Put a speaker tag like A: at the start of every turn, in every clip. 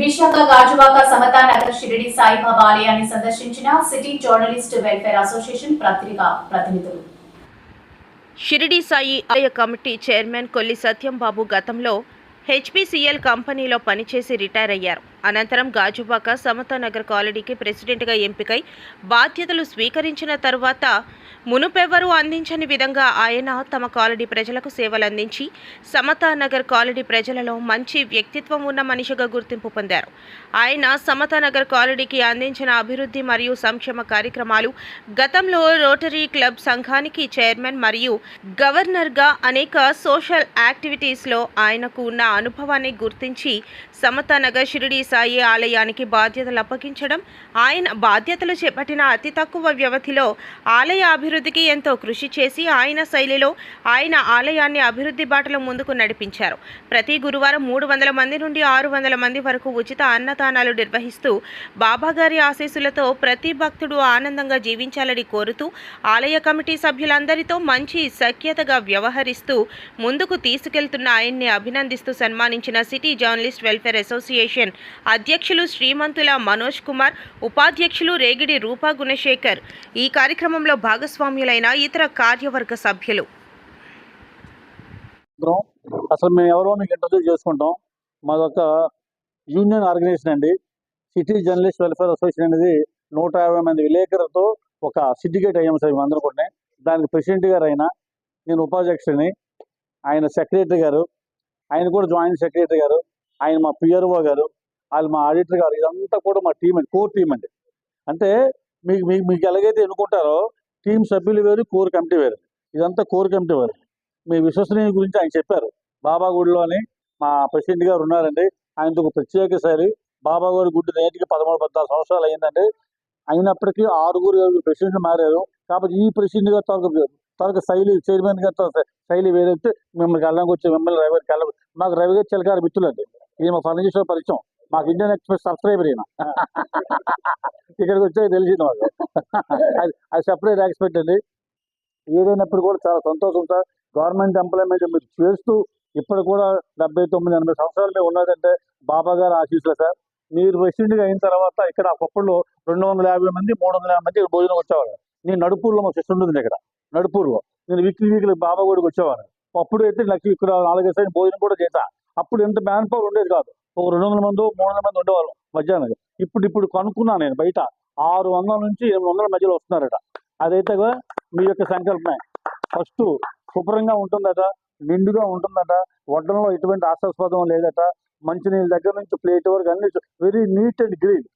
A: విశాఖ గాజువాక సమతా నగర్ షిరిడి సాయిబాబా ఆలయాన్ని సందర్శించిన city journalist welfare association పత్రికా ప్రతినిధులు.
B: షిరిడి సాయి ఆలయ కమిటీ చైర్మన్ కొల్లి సత్యంబాబు గతంలో హెచ్పిసిఎల్ కంపెనీలో పనిచేసి రిటైర్ అయ్యారు. అనంతరం గాజువాక సమతానగర్ కాలనీకి ప్రెసిడెంట్గా ఎంపికై బాధ్యతలు స్వీకరించిన తర్వాత మునుపెవ్వరూ అందించని విధంగా ఆయన తమ కాలనీ ప్రజలకు సేవలు అందించి సమతానగర్ కాలనీ ప్రజలలో మంచి వ్యక్తిత్వం ఉన్న మనిషిగా గుర్తింపు పొందారు. ఆయన సమతానగర్ కాలనీకి అందించిన అభివృద్ధి మరియు సంక్షేమ కార్యక్రమాలు గతంలో రోటరీ క్లబ్ సంఘానికి చైర్మన్ మరియు గవర్నర్గా అనేక సోషల్ యాక్టివిటీస్లో ఆయనకు ఉన్న అనుభవాన్ని గుర్తించి సమతానగర్ షిరిడి సాయి ఆలయానికి బాధ్యతలు అప్పగించడం ఆయన బాధ్యతలు చేపట్టిన అతి తక్కువ వ్యవధిలో ఆలయ అభివృద్ధి అభివృద్ధికి ఎంతో కృషి చేసి ఆయన శైలిలో ఆయన ఆలయాన్ని అభివృద్ధి బాటలో ముందుకు నడిపించారు. ప్రతి గురువారం మూడు వందల మంది నుండి ఆరు వందల మంది వరకు ఉచిత అన్నదానాలు నిర్వహిస్తూ బాబాగారి ఆశీస్సులతో ప్రతి భక్తుడు ఆనందంగా జీవించాలని కోరుతూ ఆలయ కమిటీ సభ్యులందరితో మంచి సఖ్యతగా వ్యవహరిస్తూ ముందుకు తీసుకెళ్తున్న ఆయన్ని అభినందిస్తూ సన్మానించిన సిటీ జర్నలిస్ట్ వెల్ఫేర్ అసోసియేషన్ అధ్యక్షులు శ్రీమంతుల మనోజ్ కుమార్ ఉపాధ్యక్షులు రేగిడి రూపా గుణశేఖర్. ఈ కార్యక్రమంలో భాగస్వామి భాగస్వామ్యులైన ఇతర కార్యవర్గ సభ్యులు.
C: అసలు మేము ఎవరో మీకు ఇంట్రడ్యూస్ చేసుకుంటాం. మాదొక యూనియన్ ఆర్గనైజేషన్ అండి. సిటీ జర్నలిస్ట్ వెల్ఫేర్ అసోసియేషన్ అనేది నూట యాభై మంది విలేకరులతో ఒక సిండికేట్ అయ్యాం సార్ మేమందరం కూడా. దానికి ప్రెసిడెంట్ గారు అయినా నేను ఉపాధ్యక్షుడిని ఆయన సెక్రటరీ గారు ఆయన కూడా జాయింట్ సెక్రటరీ గారు ఆయన మా పిఆర్ఓ గారు వాళ్ళు మా ఆడిటర్ గారు ఇదంతా కూడా మా టీం అండి కోర్ టీం అండి. అంటే మీకు మీకు మీకు ఎలాగైతే ఎన్నుకుంటారో టీం సభ్యులు వేరు కోర్ కమిటీ వేరు. ఇదంతా కోర్ కమిటీ వేరు. మీ విశ్వసనీయ గురించి ఆయన చెప్పారు. బాబా మా ప్రెసిడెంట్ గారు ఉన్నారండి. ఆయనకు ఒక ప్రత్యేక శైలి బాబా గారి నేటికి పదమూడు పద్నాలుగు సంవత్సరాలు అయిందండి. అయినప్పటికీ ఆరుగురు ఏడుగురు ప్రెసిడెంట్ మారారు. కాబట్టి ఈ ప్రెసిడెంట్ గారు తనకు తనకు శైలి చైర్మన్ గారు శైలి వేరైతే మిమ్మల్ని కళ్ళకి వచ్చి మిమ్మల్ని రవి గారికి కళ్ళ మాకు రవి గారు చిలకారు మిత్రులండి. ఇది మా ఫర్నిచర్ పరిచయం. మాకు ఇండియన్ ఎక్స్ప్రెస్ సబ్స్క్రైబర్ ఈయన. ఇక్కడికి వచ్చే తెలిసింది మాకు. అది అది సెపరేట్ ఎక్స్పెక్ట్ అండి. ఏదైనప్పుడు కూడా చాలా సంతోషం సార్. గవర్నమెంట్ ఎంప్లాయ్మెంట్ మీరు చేస్తూ ఇప్పుడు కూడా డెబ్బై తొమ్మిది ఎనభై సంవత్సరాలు మేము ఉన్నదంటే బాబా గారు ఆశీస్సులు సార్. మీరు ప్రెసిడెంట్గా అయిన తర్వాత ఇక్కడ ఒకప్పుడు రెండు వందల యాభై మంది మూడు వందల యాభై మంది ఇక్కడ భోజనం వచ్చేవాళ్ళు. నేను నడుపూర్లో మా సిస్టర్ ఉంటుంది ఇక్కడ నడుపూర్లో. నేను వీక్లీ వీక్లీ బాబా గుడికి వచ్చేవాడు అప్పుడు అయితే లక్ష ఇక్కడ నాలుగైదు సార్లు భోజనం కూడా చేశా. అప్పుడు ఎంత మ్యాన్ పవర్ ఉండేది కాదు. ఒక రెండు వందల మంది మూడు వందల మంది ఉండేవాళ్ళు మధ్యాహ్నం. ఇప్పుడు ఇప్పుడు కనుక్కున్నాను నేను బయట. ఆరు వందల నుంచి ఎనిమిది వందల మధ్యలో వస్తున్నారట. అదైతే మీ యొక్క సంకల్పమే. ఫస్ట్ శుభ్రంగా ఉంటుందట నిండుగా ఉంటుందట వడ్డంలో ఎటువంటి ఆశాస్పదం లేదట మంచినీళ్ళ దగ్గర నుంచి ప్లేట్ వరకు అన్ని వెరీ నీట్ అండ్ గ్రీన్.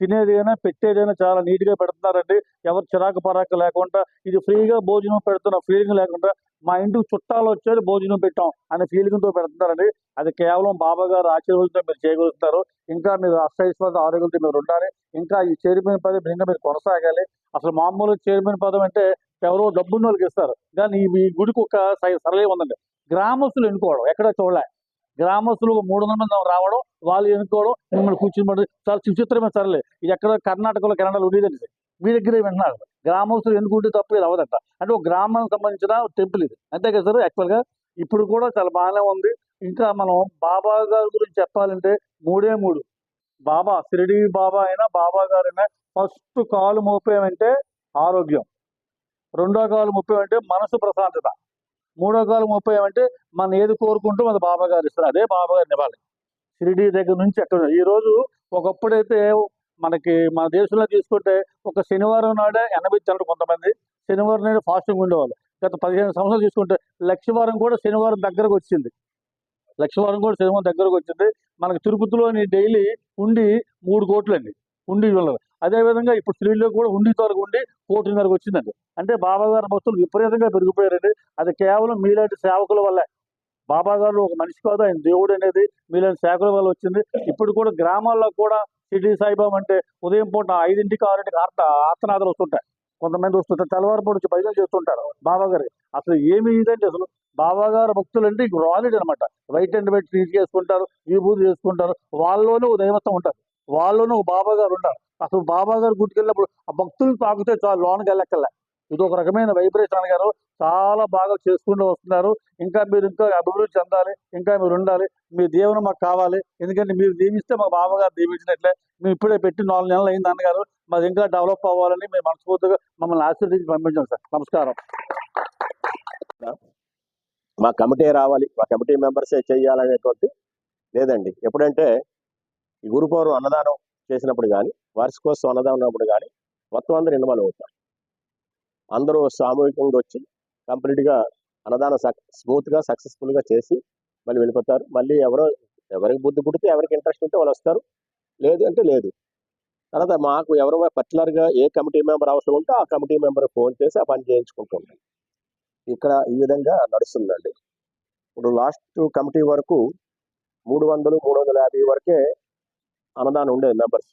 C: తినేదైనా పెట్టేదైనా చాలా నీట్గా పెడుతున్నారండి. ఎవరు చిరాకు పరాకు లేకుండా ఇది ఫ్రీగా భోజనం పెడుతున్న ఫీలింగ్ లేకుండా మా ఇంటికి చుట్టాలు వచ్చారు భోజనం పెట్టాం అనే ఫీలింగ్తో పెడుతున్నారండి. అది కేవలం బాబా గారు ఆశీర్వాదంతో మీరు చేయగలుగుతారు. ఇంకా మీరు అష్టైశ్వర్య ఆరోగ్యంతో మీరు ఉండాలి. ఇంకా ఈ చైర్మన్ పదవి ఇంకా మీరు కొనసాగాలి. అసలు మామూలు చైర్మన్ పదవి అంటే ఎవరో డబ్బున్న వాళ్ళకి ఇస్తారు. కానీ ఈ- గుడికి ఒక సై- ఉందండి. గ్రామస్తులు ఎన్నుకోవడం ఎక్కడ చూడలే. గ్రామస్తులు మూడు వందల మంది రావడం వాళ్ళు ఎన్నుకోవడం మిమ్మల్ని కూర్చుని చాలా విచిత్రమైన సరళే. ఇది ఎక్కడ కర్ణాటకలో కెనడాలో ఉండేదండి. మీ దగ్గరే వింటున్నారు గ్రామస్తులు ఎన్నుకుంటే తప్పు ఇది అవదట అంటే ఒక గ్రామానికి సంబంధించిన టెంపుల్ ఇది. అంతే కదా సార్? యాక్చువల్గా ఇప్పుడు కూడా చాలా బాగానే ఉంది. ఇంకా మనం బాబా గారి గురించి చెప్పాలంటే మూడే మూడు. బాబా సిరిడి బాబా అయినా బాబా గారైనా ఫస్ట్ కాలు మోపేమంటే ఆరోగ్యం. రెండో కాలు ముప్పేమంటే మనసు ప్రశాంతత. మూడో కాలు ముప్పేమంటే మనం ఏది కోరుకుంటూ మన బాబా గారు ఇస్తారు. అదే బాబా గారిని ఇవ్వాలి షిరిడి దగ్గర నుంచి ఎక్కడ ఈ రోజు ఒకప్పుడైతే మనకి మన దేశంలో తీసుకుంటే ఒక శనివారం నాడే ఎనభై తినరు కొంతమంది శనివారం నాడు ఫాస్టింగ్ ఉండేవాళ్ళు. గత పదిహేను సంవత్సరాలు తీసుకుంటే లక్షవారం కూడా శనివారం దగ్గరకు వచ్చింది. లక్షవారం కూడా శనివారం దగ్గరకు వచ్చింది. మనకి తిరుపతిలోని డైలీ ఉండి మూడు కోట్లండి ఉండి ఉన్నది అదేవిధంగా ఇప్పుడు స్త్రీల్లో కూడా ఉండి వరకు ఉండి కోటిన్నరకు వచ్చిందండి. అంటే బాబాగారు భక్తులు విపరీతంగా పెరిగిపోయారండి. అది కేవలం మీలాంటి సేవకుల వల్లే. బాబాగారు ఒక మనిషి కాదు ఆయన దేవుడు అనేది మీలాంటి సేవకుల వల్ల వచ్చింది. ఇప్పుడు కూడా గ్రామాల్లో కూడా సిటీ సాయిబాబా అంటే ఉదయం పూట ఐదింటికి ఆరింటికి ఆర్త ఆర్తనాదాలు వస్తుంటాయి. కొంతమంది వస్తుంటారు తెల్లవారుపూట వచ్చి భజన చేస్తుంటారు బాబా గారి. అసలు ఏమి ఇదంటే అసలు? బాబా గారు భక్తులు అంటే ఇంక రాలేడు అనమాట వైట్ అండ్ వైట్ ట్రీట్ చేసుకుంటారు విభూతి చేసుకుంటారు. వాళ్ళలోనే ఒక దైవత్వం ఉంటారు. వాళ్ళలోనే ఒక బాబా గారు ఉంటారు. అసలు బాబా గారు గుర్తుకెళ్ళినప్పుడు ఆ భక్తులు తాకితే చాలు లోనకి వెళ్ళక్కర్లే ఇది ఒక రకమైన వైబ్రేషన్ గారు. చాలా బాగా చేసుకుంటూ వస్తున్నారు. ఇంకా మీరు ఇంకా అభివృద్ధి చెందాలి ఇంకా మీరు ఉండాలి. మీ దీవెన మాకు కావాలి. ఎందుకంటే మీరు దీవిస్తే మా బావగారు దీవించినట్లే. మేము ఇప్పుడే పెట్టి నాలుగు నెలలు అయింది అన్నగారు. మాది ఇంకా డెవలప్ అవ్వాలని మేము మనస్ఫూర్తిగా మమ్మల్ని ఆశీర్వదించి పంపించాం సార్. నమస్కారం.
D: మా కమిటీ రావాలి. మా కమిటీ మెంబర్సే చేయాలనేటువంటి లేదండి. ఎప్పుడంటే ఈ గురుపూర్ణం అన్నదానం చేసినప్పుడు కానీ వార్షికోత్సవం అన్నదానం ఉన్నప్పుడు కానీ మొత్తం అందరూ ఇన్వాల్వ్ అవుతారు. అందరూ సామూహికంగా వచ్చి కంప్లీట్గా అన్నదాన సక్ స్మూత్గా సక్సెస్ఫుల్గా చేసి మళ్ళీ వెళ్ళిపోతారు. మళ్ళీ ఎవరో ఎవరికి బుద్ధి పుడితే ఎవరికి ఇంట్రెస్ట్ ఉంటే వాళ్ళు వస్తారు. లేదు అంటే లేదు. తర్వాత మాకు ఎవరో పర్టికులర్గా ఏ కమిటీ మెంబర్ అవసరం ఉంటే ఆ కమిటీ మెంబర్ ఫోన్ చేసి ఆ పని చేయించుకుంటూ ఇక్కడ ఈ విధంగా నడుస్తుందండి. ఇప్పుడు లాస్ట్ కమిటీ వరకు మూడు వందలు మూడు వందల యాభై వరకే అన్నదానం ఉండేది మెంబర్స్.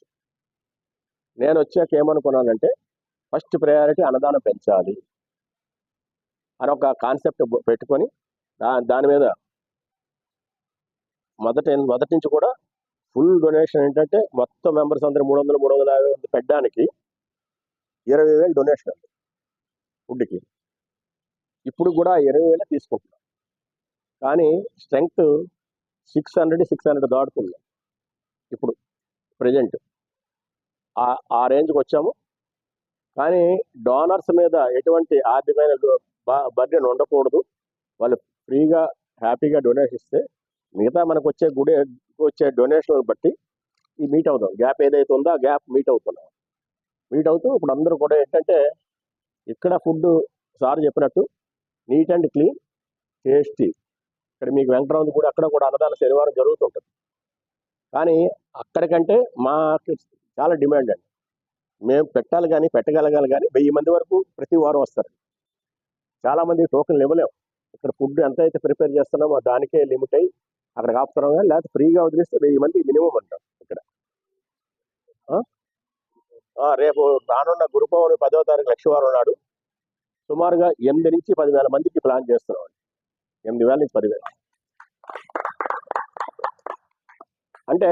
D: నేను వచ్చాక ఏమనుకున్నానంటే ఫస్ట్ ప్రయారిటీ అన్నదానం పెంచాలి అని ఒక కాన్సెప్ట్ పెట్టుకొని దా దాని మీద మొదట మొదటి నుంచి కూడా ఫుల్ డొనేషన్ ఏంటంటే మొత్తం మెంబర్స్ అందరూ మూడు వందలు మూడు వందల యాభై మంది పెట్టడానికి ఇరవై వేలు డొనేషన్ అండి ఫుడ్కి ఇప్పుడు కూడా ఇరవై వేలే తీసుకుంటున్నాం. కానీ strength six hundred six hundred దాటుతుంది ఇప్పుడు ప్రజెంట్ ఆ రేంజ్కి వచ్చాము. కానీ డోనర్స్ మీద ఎటువంటి ఆర్థికమైన బర్డెన్ ఉండకూడదు. వాళ్ళు ఫ్రీగా హ్యాపీగా డొనేషన్ ఇస్తే మిగతా మనకు వచ్చే గుడి వచ్చే డొనేషన్లు బట్టి ఈ మీట్ అవుతాం. గ్యాప్ ఏదైతే ఉందో ఆ గ్యాప్ మీట్ అవుతున్నాం. మీట్ అవుతూ ఇప్పుడు అందరూ కూడా ఏంటంటే ఇక్కడ ఫుడ్ సార్ చెప్పినట్టు నీట్ అండ్ క్లీన్ టేస్టీ. ఇక్కడ మీకు వెంకటరావు కూడా అక్కడ కూడా అన్నదాన శనివారం జరుగుతుంటుంది. కానీ అక్కడికంటే మాకు చాలా డిమాండ్ అండి. మేము పెట్టాలి కానీ పెట్టగలగాలి కానీ వెయ్యి మంది వరకు ప్రతి వారం వస్తారు. చాలామంది టోకెన్లు ఇవ్వలేము ఇక్కడ ఫుడ్ ఎంత అయితే ప్రిపేర్ చేస్తున్నామో దానికే లిమిట్ అయ్యి అక్కడ ఆపుతున్నాం కానీ లేకపోతే ఫ్రీగా వదిలిస్తే వెయ్యి మంది మినిమం అంటాం ఇక్కడ. రేపు రానున్న గురు పదో తారీఖు లక్షవారం నాడు సుమారుగా ఎనిమిది నుంచి పదివేల మందికి ప్లాన్ చేస్తున్నాం ఎనిమిది వేల నుంచి పదివేల. అంటే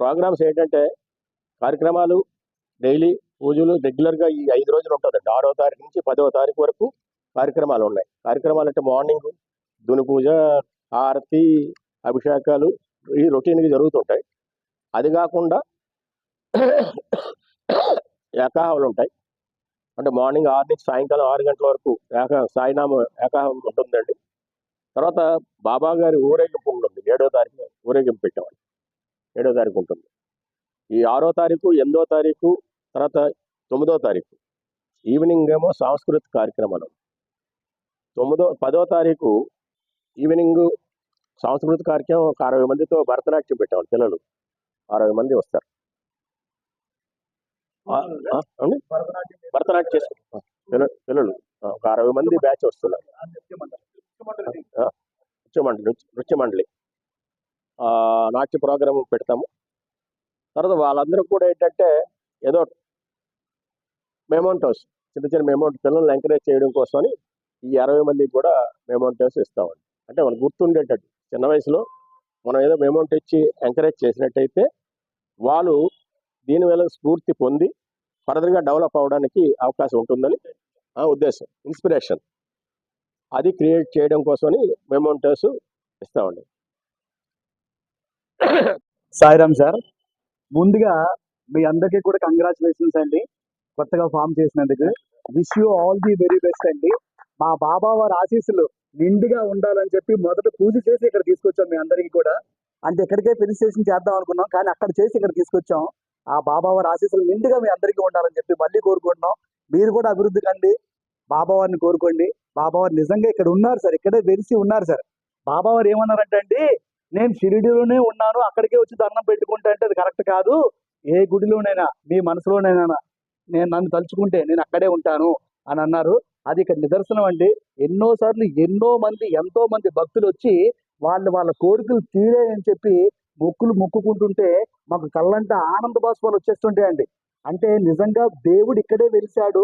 D: ప్రోగ్రామ్స్ ఏంటంటే కార్యక్రమాలు డైలీ పూజలు రెగ్యులర్గా ఈ ఐదు రోజులు ఉంటుందండి. ఆరో తారీఖు నుంచి పదో తారీఖు వరకు కార్యక్రమాలు ఉన్నాయి. కార్యక్రమాలు అంటే మార్నింగ్ దుని పూజ ఆరతి అభిషేకాలు ఈ రొటీన్గా జరుగుతుంటాయి. అది కాకుండా ఏకాహాలు ఉంటాయి. అంటే మార్నింగ్ ఆరు నుంచి సాయంకాలం ఆరు గంటల వరకు ఏక సాయినామ ఏకాహం ఉంటుందండి. తర్వాత బాబా గారి ఊరేగింపు ఉంటుంది ఏడో తారీఖు ఊరేగింపు పెట్టేవాళ్ళు ఏడో తారీఖు ఉంటుంది. ఈ ఆరో తారీఖు ఎనిమిదో తారీఖు తర్వాత తొమ్మిదో తారీఖు. ఈవినింగ్ ఏమో సాంస్కృతిక కార్యక్రమాలు. తొమ్మిదో పదో తారీఖు ఈవినింగ్ సాంస్కృతిక కార్యక్రమం ఒక అరవై మందితో భరతనాట్యం పెట్టాము పిల్లలు. అరవై మంది వస్తారు. భరతనాట్యం చేసుకుంటాం పిల్లలు. ఒక అరవై మంది బ్యాచ్ వస్తున్నారు. నృత్య మండలి నృత్య- మండలి నాట్య ప్రోగ్రాం పెడతాము. తర్వాత వాళ్ళందరూ కూడా ఏంటంటే ఏదో మెమోంటోస్ చిన్న చిన్న మెమౌంట్ పిల్లల్ని ఎంకరేజ్ చేయడం కోసమని ఈ అరవై మందికి కూడా మెమోంటోస్ ఇస్తామండి. అంటే వాళ్ళు గుర్తుండేటట్టు. చిన్న వయసులో మనం ఏదో మెమౌంట్ ఇచ్చి ఎంకరేజ్ చేసినట్టయితే వాళ్ళు దీని వల్ల స్ఫూర్తి పొంది ఫర్దర్గా డెవలప్ అవ్వడానికి అవకాశం ఉంటుందని ఆ ఉద్దేశం ఇన్స్పిరేషన్ అది క్రియేట్ చేయడం కోసమని మెమోంటోస్ ఇస్తామండి.
E: సాయిరామ్ సార్ ముందుగా మీ అందరికీ కూడా కంగ్రాచులేషన్స్ అండి. కొత్తగా ఫామ్ చేసినందుకు. Wish you all the very best అండి. మా బాబా వారి ఆశీస్సులు నిండుగా ఉండాలని చెప్పి మొదట పూజ చేసి ఇక్కడ తీసుకొచ్చాం మీ అందరికీ కూడా. అంటే ఎక్కడికే ఫెలిసిటేషన్ చేద్దాం అనుకున్నాం కానీ అక్కడ చేసి ఇక్కడ తీసుకొచ్చాం. ఆ బాబా వారి ఆశీస్సులు నిండుగా మీ అందరికీ ఉండాలని చెప్పి మళ్ళీ కోరుకుంటున్నాం. మీరు కూడా అభివృద్ధి కండి. బాబా వారిని కోరుకోండి. బాబావారు నిజంగా ఇక్కడ ఉన్నారు సార్. ఇక్కడే వెలిసి ఉన్నారు సార్. బాబావారు ఏమన్నారంటే అండి నేను షిరిడిలోనే ఉన్నాను అక్కడికే వచ్చి దండం పెట్టుకుంటా అంటే అది కరెక్ట్ కాదు. ఏ గుడిలోనైనా మీ మనసులోనైనా నేను నన్ను తలుచుకుంటే నేను అక్కడే ఉంటాను అని అన్నారు. అది ఇక్కడ నిదర్శనం అండి. ఎన్నో సార్లు ఎన్నో మంది ఎంతో మంది భక్తులు వచ్చి వాళ్ళు వాళ్ళ కోరికలు తీరాయని చెప్పి మొక్కులు మొక్కుకుంటుంటే మాకు కళ్ళంట ఆనంద బాష్పాలు వచ్చేస్తుంటాయండి అంటే నిజంగా దేవుడు ఇక్కడే వెలిశాడు.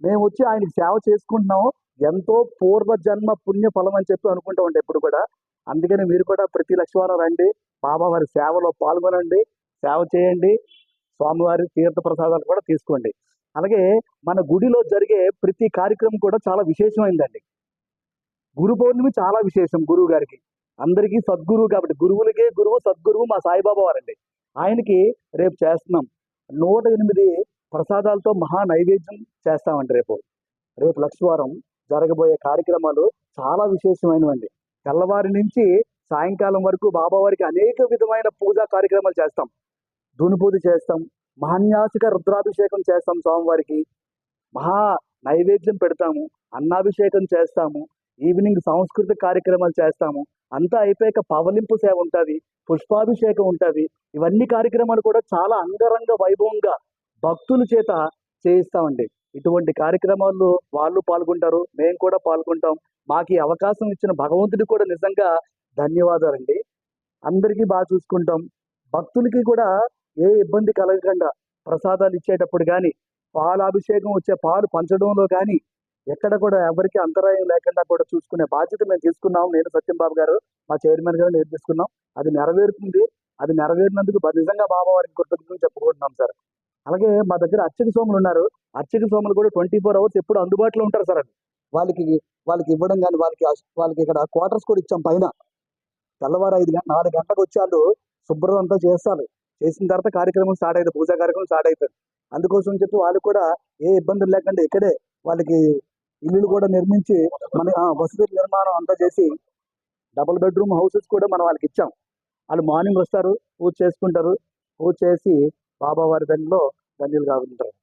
E: మేము వచ్చి ఆయనకి సేవ చేసుకుంటున్నాం ఎంతో పూర్వ జన్మ పుణ్య ఫలం అని చెప్పి అనుకుంటా ఉండే ఎప్పుడు కూడా. అందుకని మీరు కూడా ప్రతి లక్షవారం రండి. బాబా వారి సేవలో పాల్గొనండి. సేవ చేయండి. స్వామివారి తీర్థ ప్రసాదాలు కూడా తీసుకోండి. అలాగే మన గుడిలో జరిగే ప్రతి కార్యక్రమం కూడా చాలా విశేషమైందండి. గురు పౌర్ణమి చాలా విశేషం గురువు గారికి. అందరికీ సద్గురువు కాబట్టి గురువులకే గురువు సద్గురువు మా సాయిబాబా వారండి. ఆయనకి రేపు చేస్తున్నాం. నూట ఎనిమిది ప్రసాదాలతో మహా నైవేద్యం చేస్తామండి రేపు. రేపు లక్షవారం జరగబోయే కార్యక్రమాలు చాలా విశేషమైనవండి. తెల్లవారి నుంచి సాయంకాలం వరకు బాబావారికి అనేక విధమైన పూజా కార్యక్రమాలు చేస్తాం. ధూని పూజ చేస్తాం. మహాన్యాసిక రుద్రాభిషేకం చేస్తాం స్వామివారికి. మహా నైవేద్యం పెడతాము. అన్నాభిషేకం చేస్తాము. ఈవినింగ్ సాంస్కృతిక కార్యక్రమాలు చేస్తాము. అంతా అయిపోయాక పవలింపు సేవ ఉంటుంది. పుష్పాభిషేకం ఉంటుంది. ఇవన్నీ కార్యక్రమాలు కూడా చాలా అంగరంగ వైభవంగా భక్తుల చేత చేయిస్తామండి. ఇటువంటి కార్యక్రమాల్లో వాళ్ళు పాల్గొంటారు మేము కూడా పాల్గొంటాం. మాకు ఈ అవకాశం ఇచ్చిన భగవంతుడికి కూడా నిజంగా ధన్యవాదాలండి. అందరికీ బాగా చూసుకుంటాం. భక్తులకి కూడా ఏ ఇబ్బంది కలగకుండా ప్రసాదాలు ఇచ్చేటప్పుడు కానీ పాల అభిషేకం వచ్చే పాలు పంచడంలో కానీ ఎక్కడ కూడా ఎవరికి అంతరాయం లేకుండా కూడా చూసుకునే బాధ్యత మేము తీసుకున్నాం. నేను సత్యంబాబు గారు మా చైర్మన్ గారు నేను తీసుకున్నాం అది నెరవేరుతుంది. అది నెరవేరినందుకు నిజంగా బాబా వారికి కృతజ్ఞతలు చెప్పుకుంటున్నాం సార్. అలాగే మా దగ్గర అర్చక సోములు ఉన్నారు. అర్చక సోములు కూడా ట్వంటీ ఫోర్ అవర్స్ ఎప్పుడు అందుబాటులో ఉంటారు సార్ వాళ్ళకి వాళ్ళకి ఇవ్వడం కానీ వాళ్ళకి వాళ్ళకి ఇక్కడ క్వార్టర్స్ కూడా ఇచ్చాం పైన. తెల్లవారు ఐదు గంట నాలుగు గంటలకు వచ్చి వాళ్ళు శుభ్రం అంతా చేస్తారు. చేసిన తర్వాత కార్యక్రమం స్టార్ట్ అవుతుంది పూజా కార్యక్రమం స్టార్ట్ అవుతుంది అందుకోసం చెప్పి వాళ్ళు కూడా ఏ ఇబ్బందులు లేకుండా ఇక్కడే వాళ్ళకి ఇల్లులు కూడా నిర్మించి మన వసతి నిర్మాణం అంతా చేసి డబుల్ బెడ్రూమ్ హౌసెస్ కూడా మనం వాళ్ళకి ఇచ్చాం. వాళ్ళు మార్నింగ్ వస్తారు పూజ చేసుకుంటారు. పూజ చేసి బాబా వారి దానిలో ధన్యులు కాకుంటారు